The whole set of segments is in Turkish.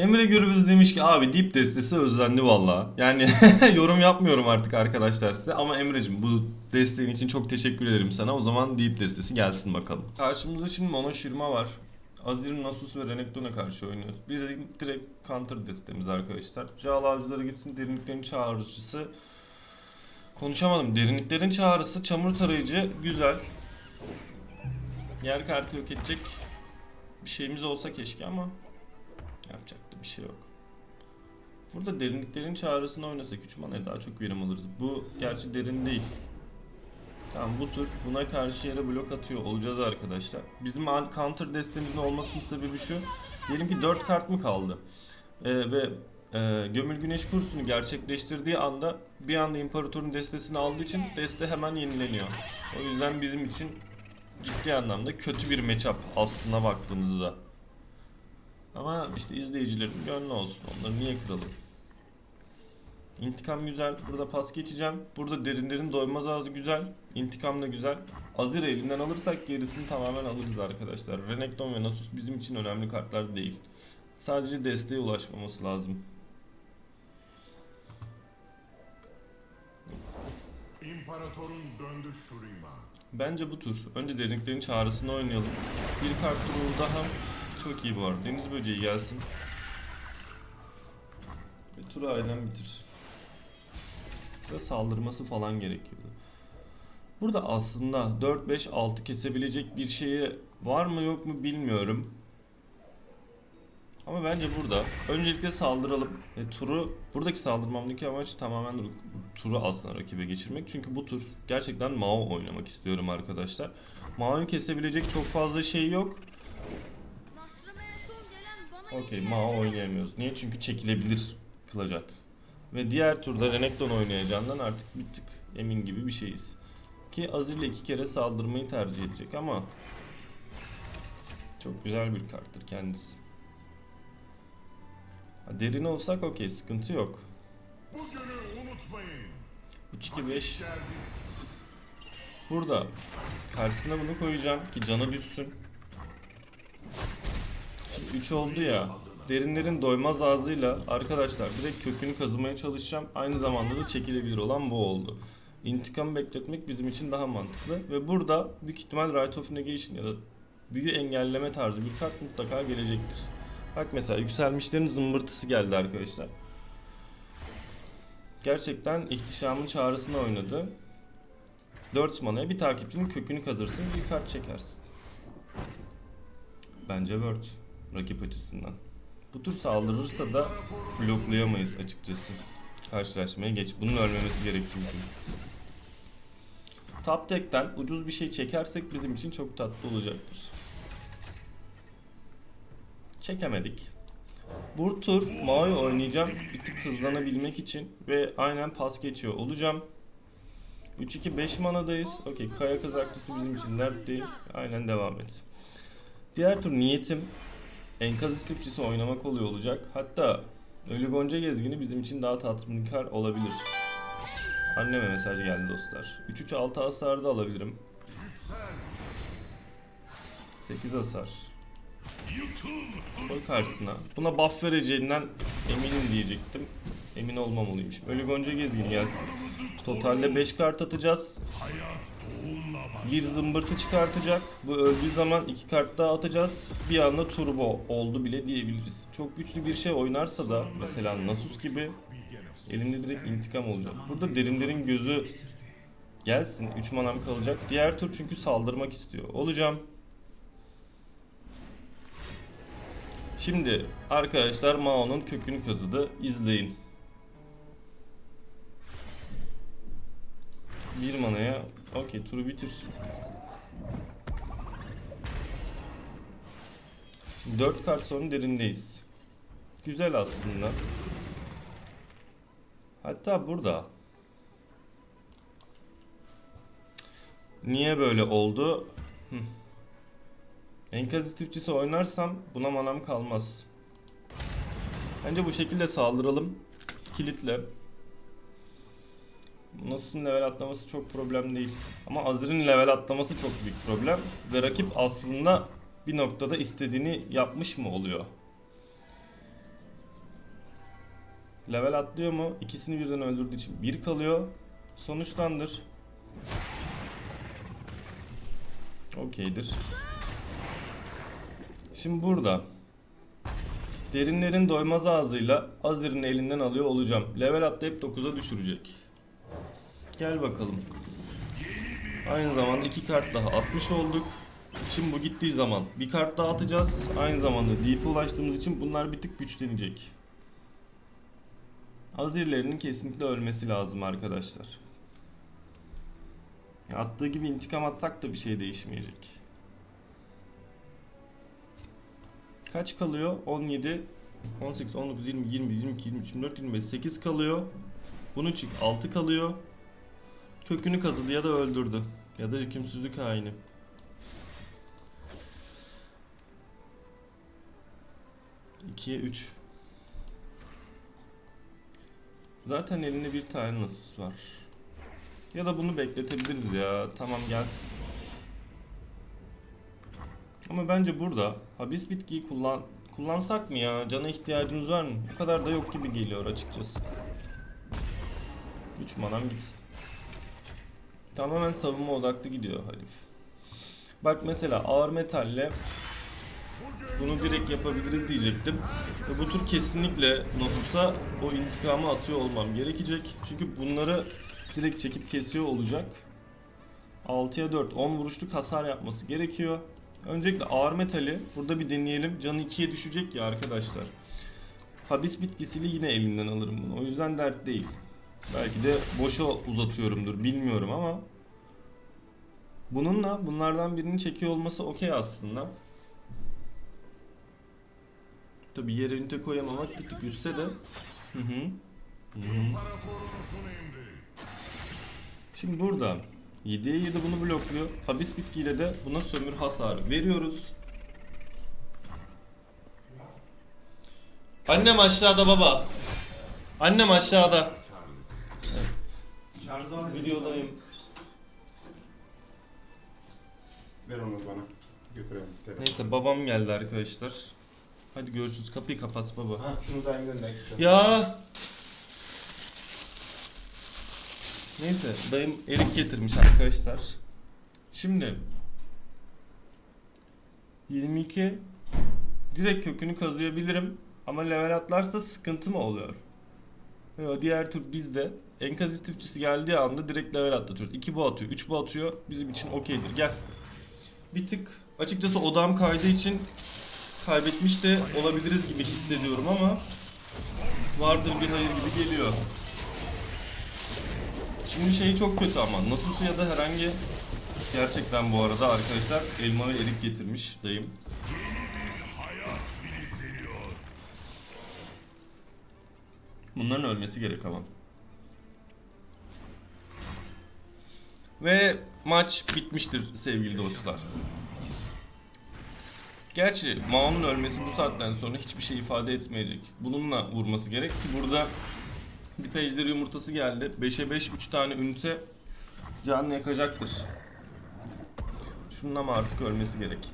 Emre Gürbüz demiş ki abi dip destesi özlendi valla. Yani yorum yapmıyorum artık arkadaşlar size ama Emre'cim bu desteğin için çok teşekkür ederim sana. O zaman dip destesi gelsin bakalım. Karşımızda şimdi Mono Shirma var. Azir, Nasus ve Renekton'a karşı oynuyoruz. Biz direkt counter destemiz arkadaşlar. Jala avcıları gitsin derinliklerin çağrıcısı. Konuşamadım. Derinliklerin çağrısı, çamur tarayıcı güzel. Yer kartı yok edecek bir şeyimiz olsa keşke ama yapacak bir şey yok. Burada derinliklerin çağrısını oynasak 3 manaya daha çok verim alırız. Bu gerçi derin değil. Tamam bu tur buna karşı yere blok atıyor olacağız arkadaşlar. Bizim counter destemizin olmasının sebebi şu. Diyelim ki 4 kart mı kaldı? Ee, ve e, Gömül Güneş kursunu gerçekleştirdiği anda bir anda imparatorun destesini aldığı için deste hemen yenileniyor. O yüzden bizim için ciddi anlamda kötü bir matchup aslına baktığınızda. Ama işte izleyicilerin gönlü olsun. Onları niye kıralım? İntikam güzel. Burada pas geçeceğim. Burada derinlerin doymaz ağzı güzel. İntikam da güzel. Azir elinden alırsak gerisini tamamen alırız arkadaşlar. Renekton ve Nasus bizim için önemli kartlar değil. Sadece desteğe ulaşmaması lazım. İmparatorun döndü Shurima. Bence bu tur. Önce derinliklerin çağrısını oynayalım. Bir kart turu daha çok iyi bu arada. Deniz böceği gelsin. Ve turu aynen bitir. Ve saldırması falan gerekiyordu. Burada aslında 4, 5, 6 kesebilecek bir şeyi var mı yok mu bilmiyorum. Ama bence burada öncelikle saldıralım. E, turu buradaki saldırmamdaki amaç tamamen ru- turu aslında rakibe geçirmek. Çünkü bu tur gerçekten Mao oynamak istiyorum arkadaşlar. Mao'yu kesebilecek çok fazla şey yok. Okey Mao oynayamıyoruz. Niye? Çünkü çekilebilir kılacak. Ve diğer turda Renekton oynayacağından artık bir tık emin gibi bir şeyiz. Ki Azir'le iki kere saldırmayı tercih edecek ama çok güzel bir karttır kendisi. Ha, Derin olsak okey sıkıntı yok. Bugünü unutmayın. 3-2-5 Geldi. Burada karşısına bunu koyacağım ki canı düşsün. Şimdi 3 oldu ya. Derinlerin doymaz ağzıyla arkadaşlar direkt kökünü kazımaya çalışacağım. Aynı zamanda da çekilebilir olan bu oldu. İntikam bekletmek bizim için daha mantıklı. Ve burada büyük ihtimal Right of Negation ya da büyü engelleme tarzı bir kart mutlaka gelecektir. Bak mesela yükselmişlerin zımbırtısı geldi arkadaşlar. Gerçekten ihtişamın çağrısını oynadı. 4 manaya bir takipçinin kökünü kazırsın bir kart çekersin. Bence Word rakip açısından. Bu tür saldırırsa da bloklayamayız açıkçası. Karşılaşmaya geç. Bunun ölmemesi gerek çünkü. Top deck'ten ucuz bir şey çekersek bizim için çok tatlı olacaktır. Çekemedik. Bu tur Mao'yu oynayacağım bir tık hızlanabilmek için ve aynen pas geçiyor olacağım. 3-2-5 manadayız. Okey kaya kızakçısı bizim için dert değil. Aynen devam et. Diğer tur niyetim enkaz istifçisi oynamak oluyor olacak. Hatta Ölü Gonca Gezgini bizim için daha tatminkar olabilir. Anneme mesaj geldi dostlar. 3-3-6 hasar da alabilirim. 8 hasar. Koy karşısına. Buna buff vereceğinden eminim diyecektim. Emin olmamalıyım. Şimdi Ölü Gonca Gezgini gelsin. Totalde 5 kart atacağız. Bir zımbırtı çıkartacak. Bu öldüğü zaman 2 kart daha atacağız. Bir anda turbo oldu bile diyebiliriz. Çok güçlü bir şey oynarsa da mesela Nasus gibi elinde direkt intikam olacak. Burada derinlerin gözü gelsin. 3 manam kalacak. Diğer tur çünkü saldırmak istiyor. Olacağım. Şimdi arkadaşlar Mao'nun kökünü kazıdı. İzleyin. Bir manaya okey turu bitir. Şimdi 4 kart sonra derindeyiz. Güzel aslında. Hatta burada. Niye böyle oldu? Hı. Enkaz oynarsam buna manam kalmaz. Bence bu şekilde saldıralım. Kilitle. Nasus'un level atlaması çok problem değil. Ama Azir'in level atlaması çok büyük problem. Ve rakip aslında bir noktada istediğini yapmış mı oluyor? Level atlıyor mu? İkisini birden öldürdüğü için 1 kalıyor. Sonuçlandır. Okeydir. Şimdi burada derinlerin doymaz ağzıyla Azir'in elinden alıyor olacağım. Level atlayıp 9'a düşürecek. Gel bakalım. Aynı zamanda iki kart daha atmış olduk. Şimdi bu gittiği zaman bir kart daha atacağız. Aynı zamanda deep'e ulaştığımız için bunlar bir tık güçlenecek. Azirlerinin kesinlikle ölmesi lazım arkadaşlar. Attığı gibi intikam atsak da bir şey değişmeyecek. Kaç kalıyor? 17, 18, 19, 20, 20, 22, 23, 24, 25, 8 kalıyor. Bunu çık 6 kalıyor. Kökünü kazıdı ya da öldürdü. Ya da hükümsüzlük haini. İkiye 3. Zaten elinde bir tane Nasus var. Ya da bunu bekletebiliriz ya. Tamam gelsin. Ama bence burada habis bitkiyi kullan kullansak mı ya? Cana ihtiyacımız var mı? Bu kadar da yok gibi geliyor açıkçası. 3 manam gitsin. Tamamen savunma odaklı gidiyor Halif. Bak mesela ağır metalle bunu direkt yapabiliriz diyecektim. Ve bu tur kesinlikle Nasus'a o intikamı atıyor olmam gerekecek. Çünkü bunları direkt çekip kesiyor olacak. 6'ya 4, 10 vuruşluk hasar yapması gerekiyor. Öncelikle ağır metali burada bir deneyelim. Canı 2'ye düşecek ya arkadaşlar. Habis bitkisiyle yine elinden alırım bunu. O yüzden dert değil. Belki de boşa uzatıyorumdur bilmiyorum ama bununla bunlardan birini çekiyor olması okey aslında. Tabi yere ünite koyamamak bir tık üstse de. Şimdi burada 7'ye 7 bunu blokluyor. Habis bitkiyle de buna sömür hasarı veriyoruz. Annem aşağıda baba. Annem aşağıda. Videodayım. Ver onu bana. Götürelim. telefonu. Neyse babam geldi arkadaşlar. Hadi görüşürüz. Kapıyı kapat baba. Ha şunu da gönder. Ya. Neyse dayım erik getirmiş arkadaşlar. Şimdi 22 direkt kökünü kazıyabilirim ama level atlarsa sıkıntı mı oluyor? Yo, diğer tur bizde enkaz istifçisi geldiği anda direkt level atlatıyoruz. 2 bu atıyor, 3 bu atıyor. Bizim için okeydir. Gel. Bir tık açıkçası odam kaydığı için kaybetmiş de olabiliriz gibi hissediyorum ama vardır bir hayır gibi geliyor. Şimdi şey çok kötü ama Nasus'u ya da herhangi gerçekten bu arada arkadaşlar elma ve erik getirmiş dayım. Bunların ölmesi gerek ama. Ve maç bitmiştir sevgili dostlar. Gerçi Mao'nun ölmesi bu saatten sonra hiçbir şey ifade etmeyecek. Bununla vurması gerek ki burada ejderi yumurtası geldi. 5'e 5 3 tane ünite canını yakacaktır. Şunun ama artık ölmesi gerek.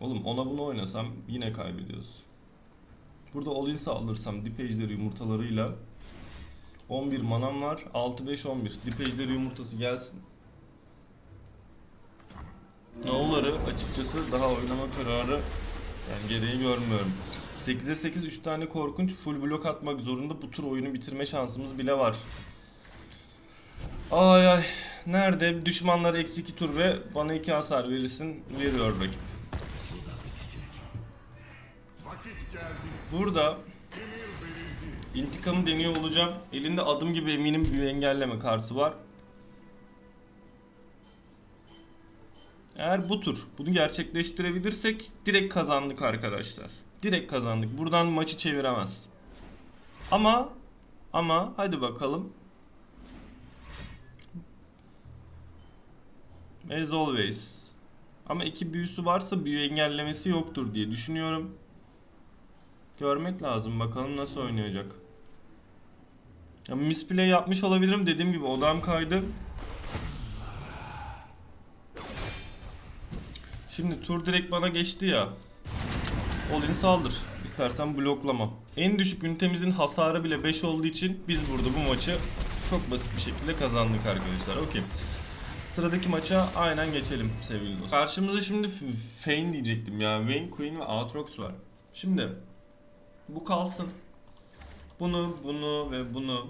Oğlum ona bunu oynasam yine kaybediyoruz. Burada all in sağlarsam dip yumurtalarıyla 11 manam var. 6 5 11. Dip yumurtası gelsin. Noğulları açıkçası daha oynama kararı yani gereği görmüyorum. 8'e 8 3 tane korkunç full blok atmak zorunda bu tur oyunu bitirme şansımız bile var. Ay ay. Nerede? Düşmanlar eksi 2 tur ve bana 2 hasar verirsin. Veriyor rakip. Burada intikamı deniyor olacağım. Elinde adım gibi eminim büyü engelleme kartı var. Eğer bu tur bunu gerçekleştirebilirsek direkt kazandık arkadaşlar. Direkt kazandık. Buradan maçı çeviremez. Ama ama hadi bakalım. As always. Ama iki büyüsü varsa büyü engellemesi yoktur diye düşünüyorum. Görmek lazım bakalım nasıl oynayacak. Ya misplay yapmış olabilirim dediğim gibi odam kaydı. Şimdi tur direkt bana geçti ya. All-in saldır. İstersen bloklama. En düşük ünitemizin hasarı bile 5 olduğu için biz burada bu maçı çok basit bir şekilde kazandık arkadaşlar. Okey. Sıradaki maça aynen geçelim sevgili dostlar. Karşımızda şimdi Fane diyecektim ya. Vayne, Queen ve Aatrox var. Şimdi bu kalsın. Bunu, bunu ve bunu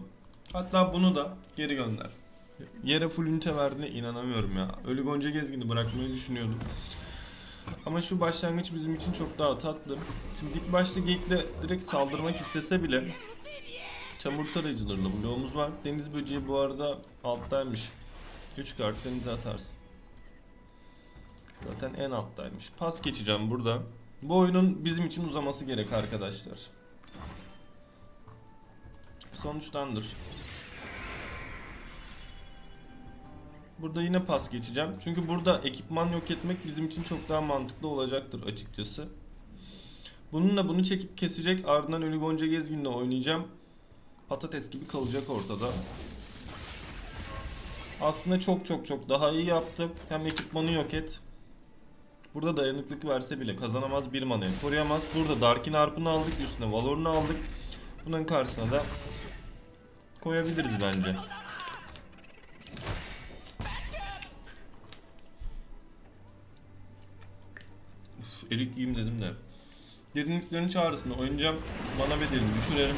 hatta bunu da geri gönder. Yere full ünite verdiğine inanamıyorum ya. Ölü Gonca Gezgin'i bırakmayı düşünüyordum. Ama şu başlangıç bizim için çok daha tatlı. Şimdi ilk başta Geek'le direkt saldırmak istese bile Çamur tarayıcılarında bloğumuz var. Deniz böceği bu arada alttaymış. 3 kart denize atarsın. Zaten en alttaymış. Pas geçeceğim burada. Bu oyunun bizim için uzaması gerek arkadaşlar. Sonuçtandır. Burada yine pas geçeceğim. Çünkü burada ekipman yok etmek bizim için çok daha mantıklı olacaktır açıkçası. Bununla bunu çekip kesecek. Ardından Ölü Gonca Gezgin'le oynayacağım. Patates gibi kalacak ortada. Aslında çok çok çok daha iyi yaptı. Hem ekipmanı yok et. Burada dayanıklık verse bile kazanamaz bir manaya koruyamaz. Burada Darkin Harp'ını aldık üstüne Valor'unu aldık. Bunun karşısına da koyabiliriz bence. Uf, erik yiyeyim dedim de. Derinliklerin çağrısını oynayacağım. Bana bedelini düşürelim.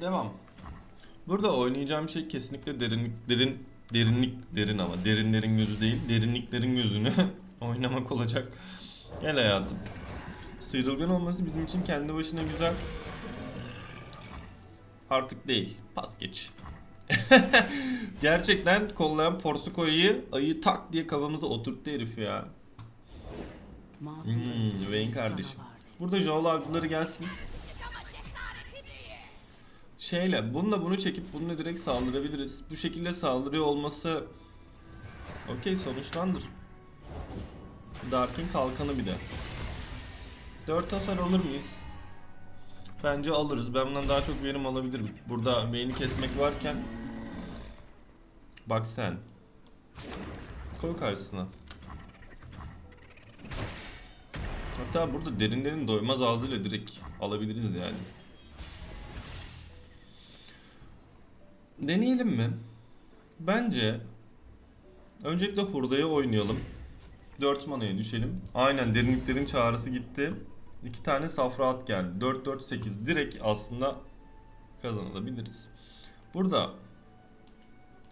Devam. Burada oynayacağım şey kesinlikle derinlik, derin, derinlik, derin ama derinlerin gözü değil, derinliklerin gözünü oynamak olacak. Gel hayatım. Sıyrılgan olması bizim için kendi başına güzel. Artık değil. Pas geç. Gerçekten kollayan Porsuko'yu ayı tak diye kafamıza oturttu herif ya. Hmm, Wayne kardeşim. Burada Joel avcıları gelsin. Şeyle, bununla bunu çekip bununla direkt saldırabiliriz. Bu şekilde saldırıyor olması okey sonuçlandır. Dark'in kalkanı bir de. 4 hasar alır mıyız? Bence alırız. Ben bundan daha çok verim alabilirim. Burada beyni kesmek varken Bak sen. Koy karşısına. Hatta burada derinlerin doymaz ağzıyla direkt alabiliriz yani. Deneyelim mi? Bence öncelikle hurdaya oynayalım. 4 manaya düşelim. Aynen derinliklerin çağrısı gitti. 2 tane safra at geldi. 4 4 8 direkt aslında kazanabiliriz. Burada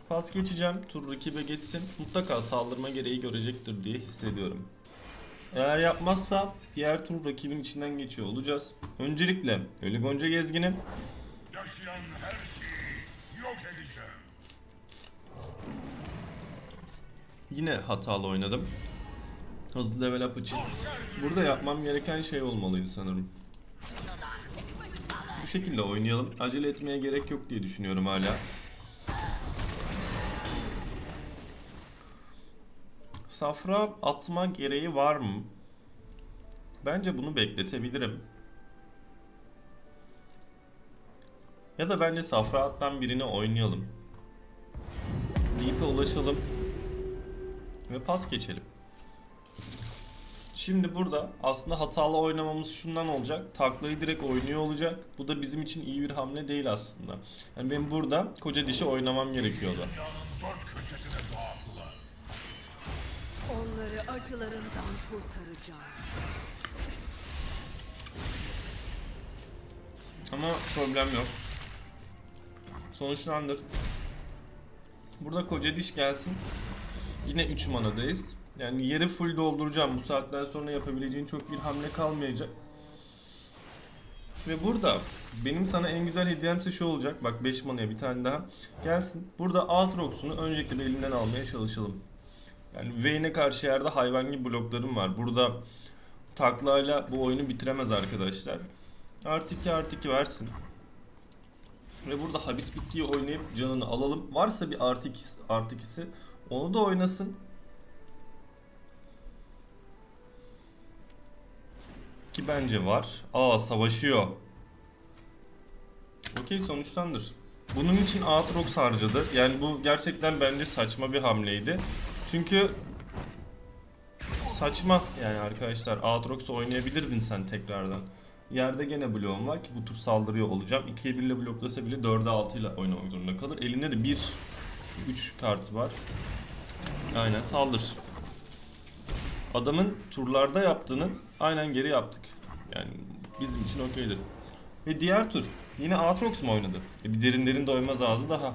pas geçeceğim. Tur rakibe geçsin. Mutlaka saldırma gereği görecektir diye hissediyorum. Eğer yapmazsa diğer tur rakibin içinden geçiyor olacağız. Öncelikle Ölü Gonca Gezgin'i Yaşayan her şeyi yok edeceğim. Yine hatalı oynadım. Hızlı level up için. Burada yapmam gereken şey olmalıydı sanırım. Bu şekilde oynayalım. Acele etmeye gerek yok diye düşünüyorum hala. Safra atma gereği var mı? Bence bunu bekletebilirim. Ya da bence safra attan birini oynayalım. Deep'e ulaşalım. Ve pas geçelim. Şimdi burada aslında hatalı oynamamız şundan olacak. Taklayı direkt oynuyor olacak. Bu da bizim için iyi bir hamle değil aslında. Yani benim burada koca dişi oynamam gerekiyordu. Onları acılarından kurtaracağım. Ama problem yok. Sonuçlandır. Burada koca diş gelsin. Yine 3 manadayız. Yani yeri full dolduracağım. Bu saatten sonra yapabileceğin çok bir hamle kalmayacak. Ve burada benim sana en güzel hediyemse şu olacak. Bak 5 manaya bir tane daha. Gelsin. Burada Aatrox'unu öncelikle elinden almaya çalışalım. Yani Vayne'e karşı yerde hayvan gibi bloklarım var. Burada taklayla bu oyunu bitiremez arkadaşlar. Artı 2 artı 2 versin. Ve burada habis bitkiyi oynayıp canını alalım. Varsa bir artı 2 artı 2'si onu da oynasın. Ki bence var. Aa savaşıyor. Okey sonuçtandır. Bunun için Aatrox harcadı. Yani bu gerçekten bence saçma bir hamleydi. Çünkü saçma yani arkadaşlar. Aatrox oynayabilirdin sen tekrardan. Yerde gene bloğum var ki bu tur saldırıyor olacağım. 2'ye 1 ile bloklasa bile 4'e 6 ile oynamak zorunda kalır. Elinde de 1 3 kartı var. Aynen saldır. Adamın turlarda yaptığını aynen geri yaptık. Yani bizim için okeydir. Ve diğer tur yine Aatrox mu oynadı? E bir derin derin doymaz ağzı daha.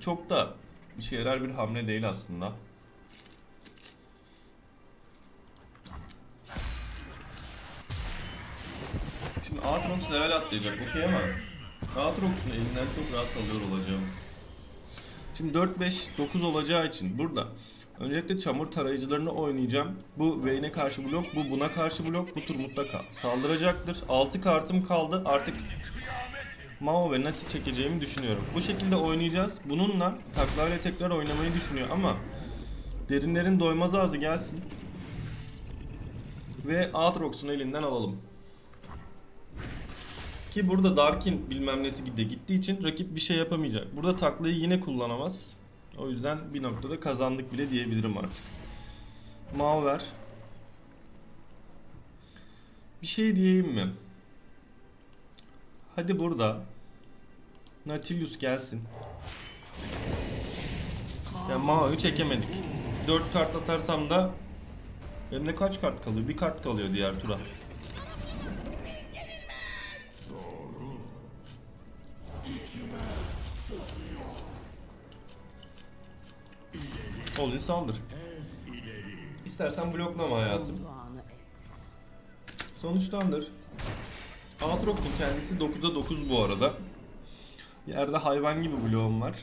Çok da işe yarar bir hamle değil aslında. Aatrox level atlayacak okey ama Aatrox'un elinden çok rahat alıyor olacağım. Şimdi 4-5-9 olacağı için burada öncelikle çamur tarayıcılarını oynayacağım. Bu Vayne'e karşı blok, bu buna karşı blok, bu tur mutlaka saldıracaktır. 6 kartım kaldı artık Mao ve Nati çekeceğimi düşünüyorum. Bu şekilde oynayacağız. Bununla taklayla tekrar oynamayı düşünüyor ama derinlerin doymaz ağzı gelsin. Ve Aatrox'un elinden alalım. Ki burada Darkin bilmem nesi de gittiği için rakip bir şey yapamayacak. Burada taklayı yine kullanamaz. O yüzden bir noktada kazandık bile diyebilirim artık. Mao ver. Bir şey diyeyim mi? Hadi burada Nautilus gelsin. Ya Mao'yu çekemedik. 4 kart atarsam da elimde kaç kart kalıyor? Bir kart kalıyor diğer tura. Olin saldır. İstersen bloklama hayatım. Sonuçtandır. Aatrox'un kendisi 9'a 9 bu arada. Yerde hayvan gibi bloğum var.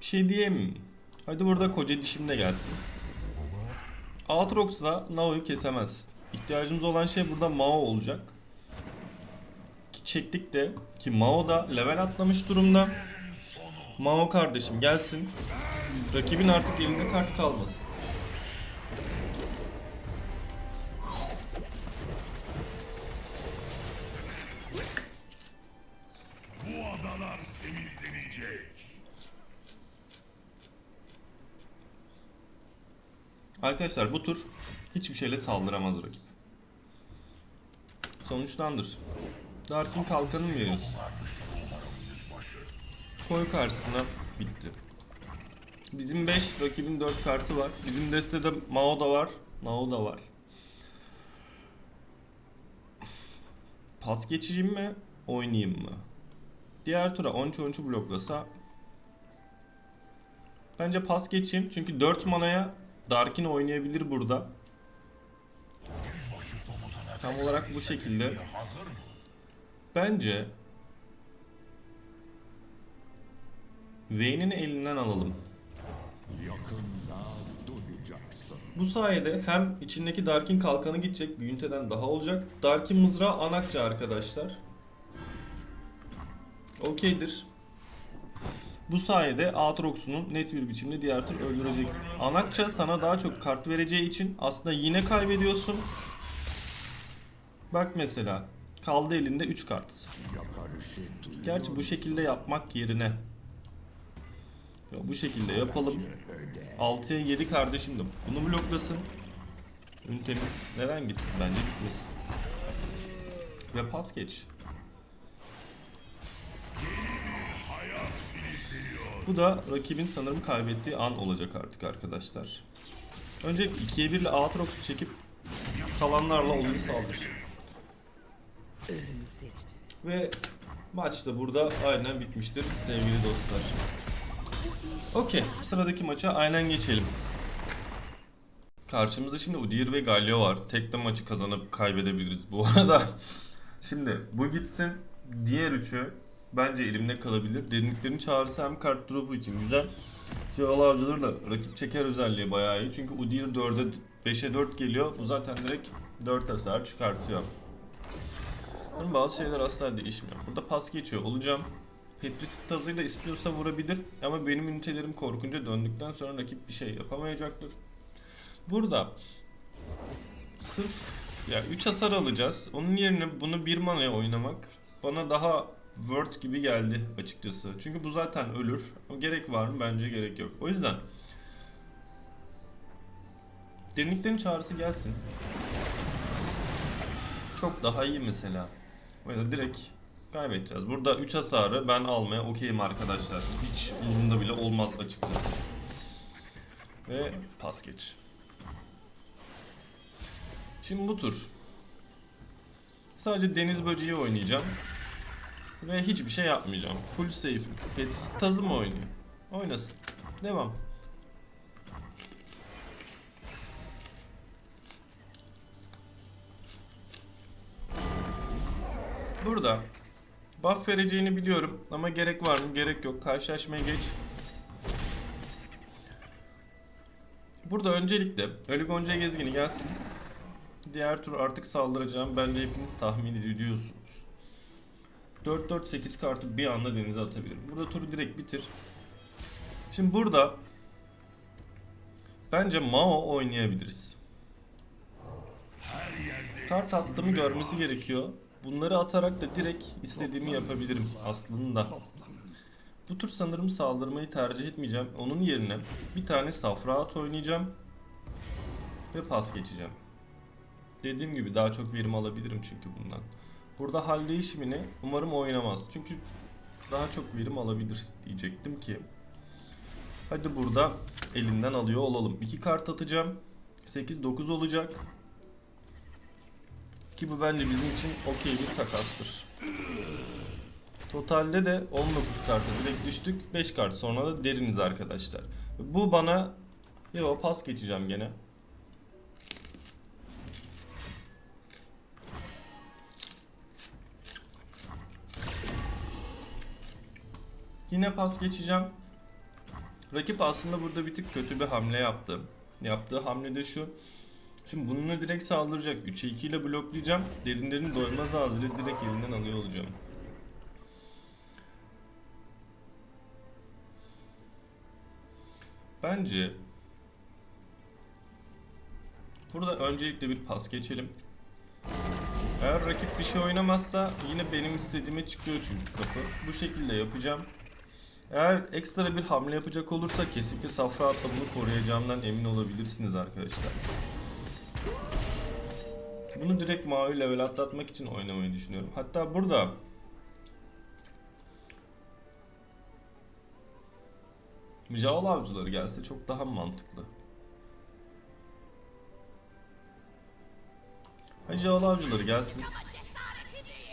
Bir şey diyeyim. Hadi burada koca dişim de gelsin. Aatrox'la Nao'yu kesemez. İhtiyacımız olan şey burada Mao olacak. Ki çektik de ki Mao da level atlamış durumda. Mao kardeşim gelsin. Rakibin artık elinde kart kalmasın. Bu adalar temizlenecek. Arkadaşlar bu tur hiçbir şeyle saldıramaz rakip. Sonuçlandır. Darkin kalkanı mı veriyorsun? Koy karşısına bitti. Bizim 5, rakibin 4 kartı var. Bizim destede Mao da var, Nao da var. Pas geçireyim mi, oynayayım mı? Diğer tura 13-13'ü bloklasa Bence pas geçeyim çünkü 4 manaya Darkin oynayabilir burada. Tam olarak bu şekilde. Bence Vayne'in elinden alalım. Bu sayede hem içindeki Darkin kalkanı gidecek bir üniteden daha olacak. Darkin mızrağı Anakça arkadaşlar. Okeydir. Bu sayede Aatrox'unu net bir biçimde diğer tur öldüreceksin. Anakça sana daha çok kart vereceği için aslında yine kaybediyorsun. Bak mesela kaldı elinde 3 kart. Gerçi bu şekilde yapmak yerine ya bu şekilde yapalım. 6'ya 7 kardeşim de bunu bloklasın. Ünitemiz neden gitsin bence gitmesin. Ve pas geç. Bu da rakibin sanırım kaybettiği an olacak artık arkadaşlar. Önce 2'ye 1 ile Aatrox'u çekip kalanlarla oyunu saldır. Ve maç da burada aynen bitmiştir sevgili dostlar. Okey, sıradaki maça aynen geçelim. Karşımızda şimdi Udyr ve Galio var. Tek de maçı kazanıp kaybedebiliriz bu arada. Şimdi bu gitsin. Diğer üçü bence elimde kalabilir. Derinliklerin çağrısı hem kart drop'u için güzel. Cağal avcıları da rakip çeker özelliği bayağı iyi. Çünkü Udyr 4'e 5'e 4 geliyor. Bu zaten direkt 4 hasar çıkartıyor. Bazı şeyler asla değişmiyor. Burada pas geçiyor olacağım. Petrisit hızıyla istiyorsa vurabilir ama benim ünitelerim korkunca döndükten sonra rakip bir şey yapamayacaktır. Burada sırf ya 3 hasar alacağız. Onun yerine bunu bir manaya oynamak bana daha word gibi geldi açıkçası. Çünkü bu zaten ölür. O gerek var mı? Bence gerek yok. O yüzden derinliklerin çağrısı gelsin. Çok daha iyi mesela. O yüzden direkt kaybedeceğiz. Burada 3 hasarı ben almaya okeyim arkadaşlar. Hiç umurumda bile olmaz açıkçası. Ve pas geç. Şimdi bu tur sadece deniz böceği oynayacağım. Ve hiçbir şey yapmayacağım. Full safe. Petis tazı mı oynuyor? Oynasın. Devam. Burada buff vereceğini biliyorum ama gerek var mı? Gerek yok. Karşılaşmaya geç. Burada öncelikle Ölü Gonca gezgini gelsin. Diğer tur artık saldıracağım. Bence hepiniz tahmin ediyorsunuz. 4-4-8 kartı bir anda denize atabilirim. Burada turu direkt bitir. Şimdi burada bence Mao oynayabiliriz. Kart attığımı görmesi gerekiyor. Bunları atarak da direkt istediğimi yapabilirim aslında. Bu tur sanırım saldırmayı tercih etmeyeceğim. Onun yerine bir tane safra at oynayacağım. Ve pas geçeceğim. Dediğim gibi daha çok verim alabilirim çünkü bundan. Burada hal değişimini umarım oynamaz. Çünkü daha çok verim alabilir diyecektim ki. Hadi burada elinden alıyor olalım. 2 kart atacağım. 8-9 olacak. Ki bu bence bizim için okey bir takastır. Totalde de 19 karta direkt düştük. 5 kart sonra da deriniz arkadaşlar. Bu bana Yo pas geçeceğim gene. Yine pas geçeceğim. Rakip aslında burada bir tık kötü bir hamle yaptı. Yaptığı hamle de şu. Şimdi bununla direkt saldıracak. 3'e 2 ile bloklayacağım. Derinlerin doymaz ağzıyla direkt elinden alıyor olacağım. Bence burada öncelikle bir pas geçelim. Eğer rakip bir şey oynamazsa yine benim istediğime çıkıyor çünkü kapı. Bu şekilde yapacağım. Eğer ekstra bir hamle yapacak olursa kesinlikle safra atla bunu koruyacağımdan emin olabilirsiniz arkadaşlar. Bunu direkt mavi level atlatmak için oynamayı düşünüyorum. Hatta burada Jawl avcıları gelse çok daha mantıklı. Jawl avcıları gelsin.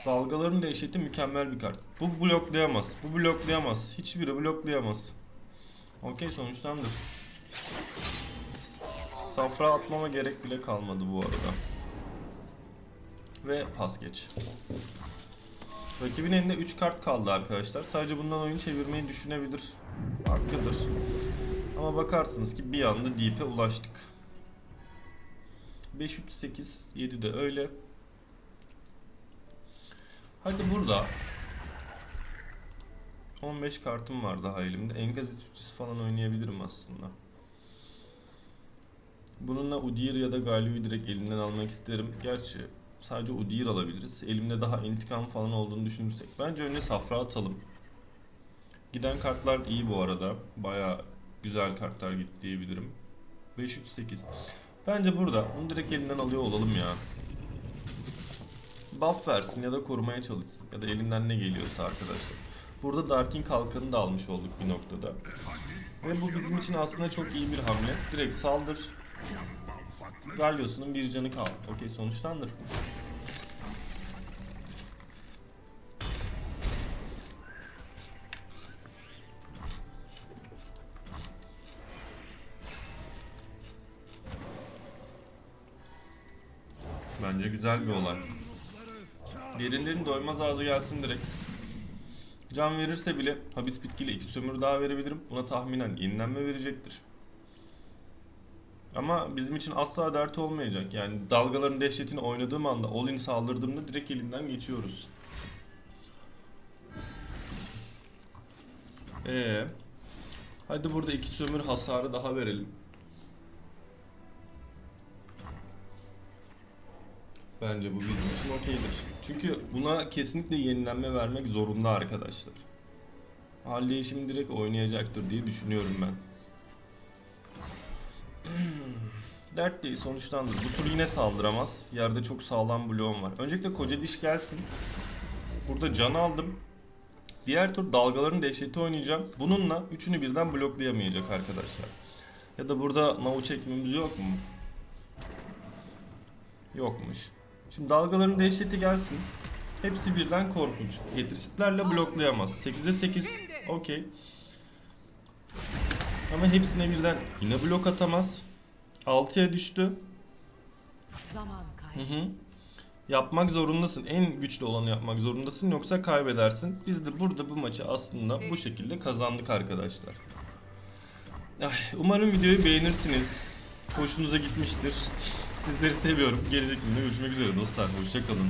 Dalgaların dehşeti mükemmel bir kart. Bu bloklayamaz. Bu bloklayamaz. Hiçbiri bloklayamaz. Okey sonuçlandır. Safra atmama gerek bile kalmadı bu arada. Ve pas geç. Rakibin elinde 3 kart kaldı arkadaşlar. Sadece bundan oyun çevirmeyi düşünebilir. Hakkıdır. Ama bakarsınız ki bir anda deep'e ulaştık. 5 3 8 7 de öyle. Hadi burada 15 kartım var daha elimde. Enkaz İsviçresi falan oynayabilirim aslında. Bununla Udyr ya da Galio'yu direkt elimden almak isterim. Gerçi sadece Udyr alabiliriz. Elimde daha intikam falan olduğunu düşünürsek. Bence önce Safra atalım. Giden kartlar iyi bu arada. Baya güzel kartlar gitti diyebilirim. 5 3 8. Bence burada bunu direkt elinden alıyor olalım ya. Buff versin ya da korumaya çalışsın ya da elinden ne geliyorsa arkadaşlar. Burada Darkin kalkanını da almış olduk bir noktada. Ve bu bizim için aslında çok iyi bir hamle. Direkt saldır. Galyos'un bir canı kaldı. Okey sonuçlandır. Bence güzel bir olay. Derinlerin doymaz ağzı gelsin direkt. Can verirse bile habis bitkiyle iki sömür daha verebilirim. Buna tahminen yenilenme verecektir. Ama bizim için asla dert olmayacak. Yani dalgaların dehşetini oynadığım anda all-in saldırdığımda direkt elinden geçiyoruz. Ee, hadi burada iki sömür hasarı daha verelim. Bence bu bizim için okeydir. Çünkü buna kesinlikle yenilenme vermek zorunda arkadaşlar. Harley'i şimdi direkt oynayacaktır diye düşünüyorum ben. Dert değil sonuçtandır. Bu tur yine saldıramaz. Yerde çok sağlam bloğum var. Öncelikle koca diş gelsin. Burada can aldım. Diğer tur dalgaların dehşeti oynayacağım. Bununla üçünü birden bloklayamayacak arkadaşlar. Ya da burada mavu çekmemiz yok mu? Yokmuş. Şimdi dalgaların dehşeti gelsin. Hepsi birden korkunç. Getirsitlerle bloklayamaz. 8'de 8 okey. Ama hepsine birden yine blok atamaz. 6'ya düştü. Zaman Hı kaybı. hı. Yapmak zorundasın. En güçlü olanı yapmak zorundasın yoksa kaybedersin. Biz de burada bu maçı aslında bu şekilde kazandık arkadaşlar. Ay, umarım videoyu beğenirsiniz. Hoşunuza gitmiştir. Sizleri seviyorum. Gelecek videoda görüşmek üzere dostlar. Hoşçakalın.